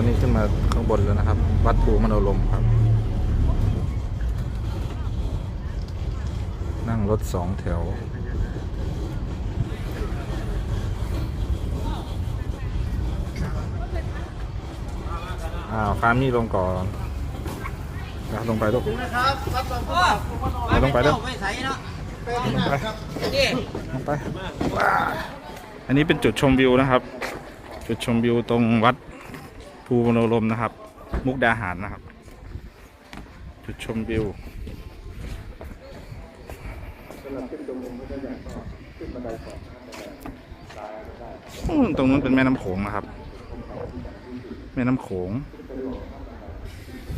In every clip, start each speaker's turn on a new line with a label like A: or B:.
A: อนนี้ขึ้นมาข้างบนแล้วนะครับ วัดภูมโนลมครับ นั่งรถสองแถวอ้าวฟาร์มนี่ลงก่อนนะลงไปลูก
B: นะครับรับรอง
C: โอ้
A: ไม่ต้องไปเด้อ
C: ไม่ใส่เนาะ
A: ลงไปลงไปว้าอันนี้เป็นจุดชมวิวนะครับ จุดชมวิวตรงวัด ภูมโนรมนะครับ มุกดาหารนะครับ จุดชมวิวตรงนู้นเป็นแม่น้ำโขงนะครับ แม่น้ำโขง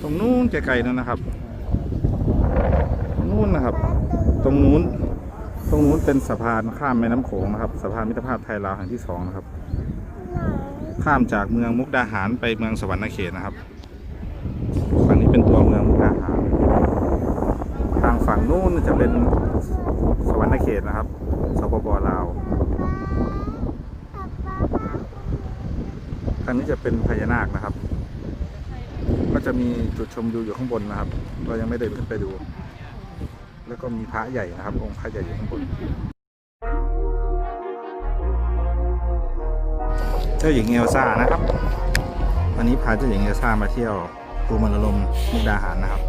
A: ตรงนู้นไกลๆนั่นนะครับ ตรงนู้นนะครับ ตรงนู้น ตรงนู้นเป็นสะพานข้ามแม่น้ำโขงนะครับ สะพานมิตรภาพไทยลาวแห่งที่สองนะครับ ข้ามจากเมืองมุกดาหารไปเมืองสวรรณเขตนะครับฝั่งนี้เป็นตัวเมืองมุกดาหาร ทางฝั่งนู้นจะเป็นสวรรณเขตนะครับสปปลาวทางนี้จะเป็นพญานาคนะครับ ก็จะมีจุดชมวิวอยู่ข้างบนนะครับ เรายังไม่ได้ขึ้นไปดู แล้วก็มีพระใหญ่นะครับ องค์พระใหญ่อยู่ข้างบน เจ้าหญิงเอลซ่านะครับ วันนี้พาเจ้าหญิงเอลซ่ามาเที่ยวภูมิลมมุกดาหารนะครับ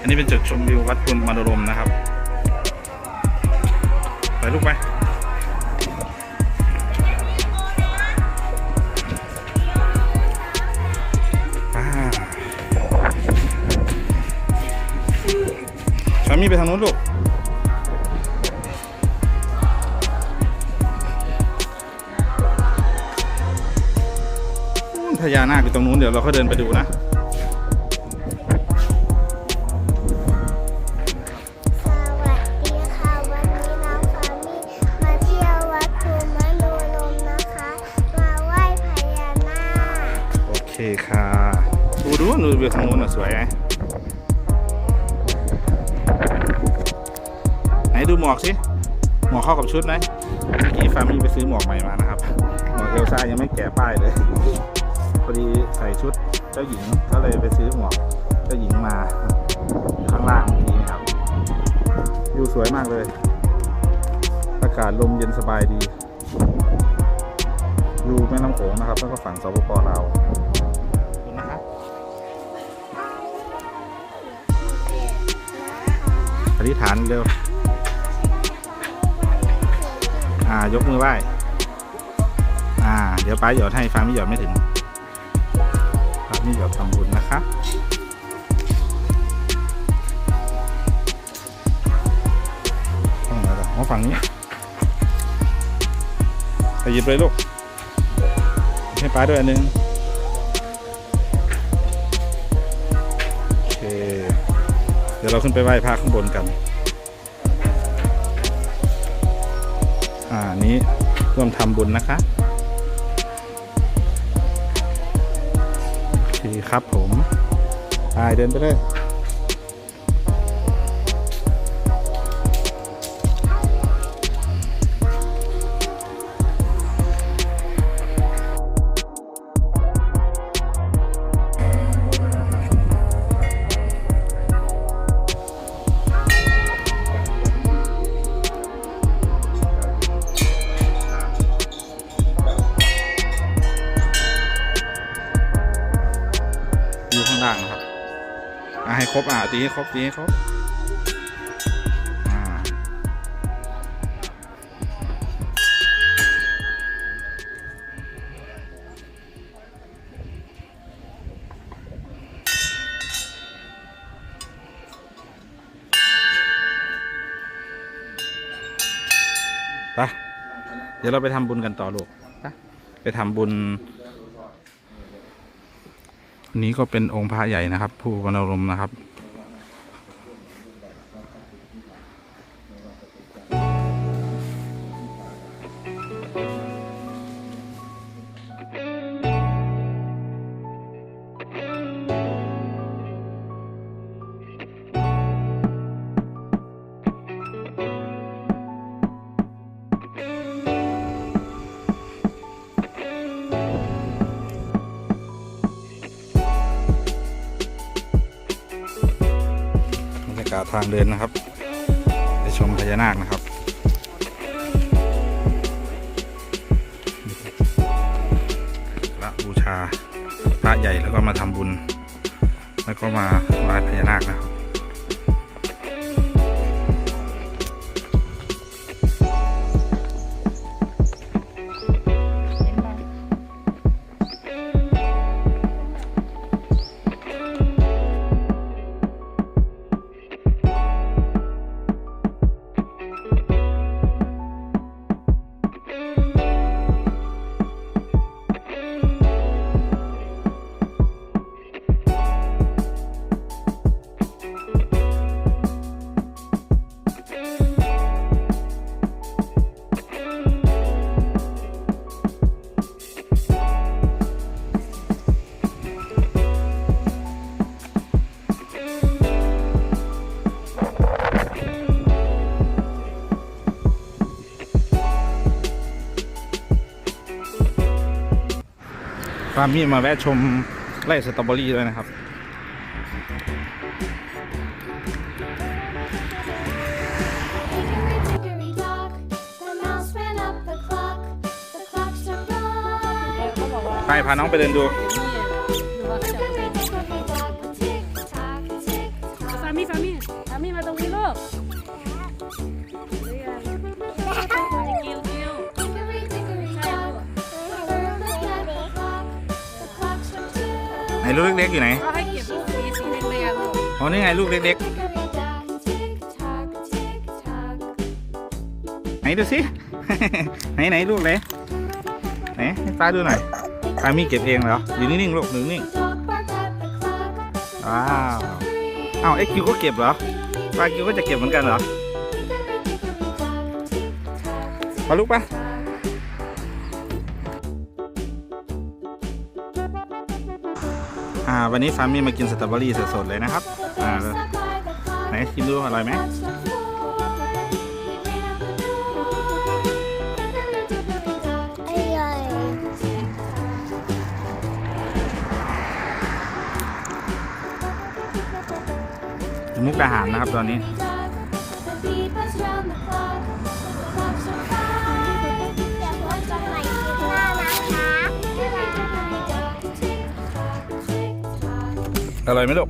A: อันนี้เป็นจุดชมวิววัดภูมิมโนรมนะครับ ไปลูกไปอ่าสามีไปทางนู้นลูก ญานาคอยู่ตรงนู้นเดี๋ยวเราก็เดินไปดูนะ
D: สวัสดีค่ะวันนี้น้องฟามี่มาเที่ยววัดภูมิมโนรมนะคะมาไหว้พญานาค
A: โอเคค่ะดูดูดูวิวทางนู้นน่ะสวยไหมไหนดูหมวกสิหมวกเข้ากับชุดไหมเมื่อกี้ฟาร์มี่ไปซื้อหมวกใหม่มานะครับ หมวกเอลซ่ายังไม่แกะป้ายเลยพ อดีใส่ชุดเจ้าหญิงก็เลยไปซื้อหมวกเจ้าหญิงมาอยู่ข้างล่างเมื่อกี้นะครับวิวสวยมากเลย อากาศลมเย็นสบายดีวิวแม่น้ำโขงนะครับ แล้วก็ฝั่งสปปลาวขอบคุณนะครับอธิษฐานเร็ว อ่า ยกมือไหว้ อ่า เดี๋ยวป้าหยอดให้ฟังไม่หยอดไม่ถึง ฟังไม่หยอดทำบุญนะคะต้องไหนล่ะอ๋อฝั่งนี้ไปหยิบเลยลูก ให้ป้าด้วยอันนึงโอเค เดี๋ยวเราขึ้นไปไหว้พระข้างบนกัน อ่านี้ร่วมทำบุญนะคะ ครับผมไปเดินไปเลย รบอ่าตีให้ครบตีให้ครบอ่าไปเดี๋ยวเราไปทำบุญกันต่อลูกไปไปทำบุญอันนี้ก็เป็นองค์พระใหญ่นะครับ ผู้วรรณรมนะครับ ทางเดินนะครับ ไปชมพญานาคนะครับละบูชาพระใหญ่แล้วก็มาทำบุญ แล้วก็มาไหว้พญานาคนะครับ ตามี่มาแวะชมไร่สตรอเบอรี่ด้วยนะครับ ไปพาน้องไปเดินดู
C: นลูกเล็ก
A: ๆอยู่ไหน
C: ก็ให้เก็บลูกสีสีแดงๆลูก
A: อ๋อนี่ไงลูกเล็ก
B: Hickory dock, tick tock, tick tock.
A: ๆไหนดูสิ ไหนไหนลูกเลยไหนให้ป้าดูหน่อยป้ามีเก็บเองเหรออยู่นิ่งๆลูกอยู่นิ่ง
B: Dog barked at the clock.
A: ๆว้าวอ้าวไอคิวก็เก็บเหรอป้าคิวก็จะเก็บเหมือนกันเหรอ
B: Hickory dickory dock, tick tock, tick
A: มาลูกปะ อ่าวันนี้ฟาร์มมี่มากินสตรอเบอรี่สดๆเลยนะครับอ่าไหนชิมดูอร่อยไหม
D: อร่อย
A: มุกดาหารนะครับตอนนี้ อร่อยไหมลูก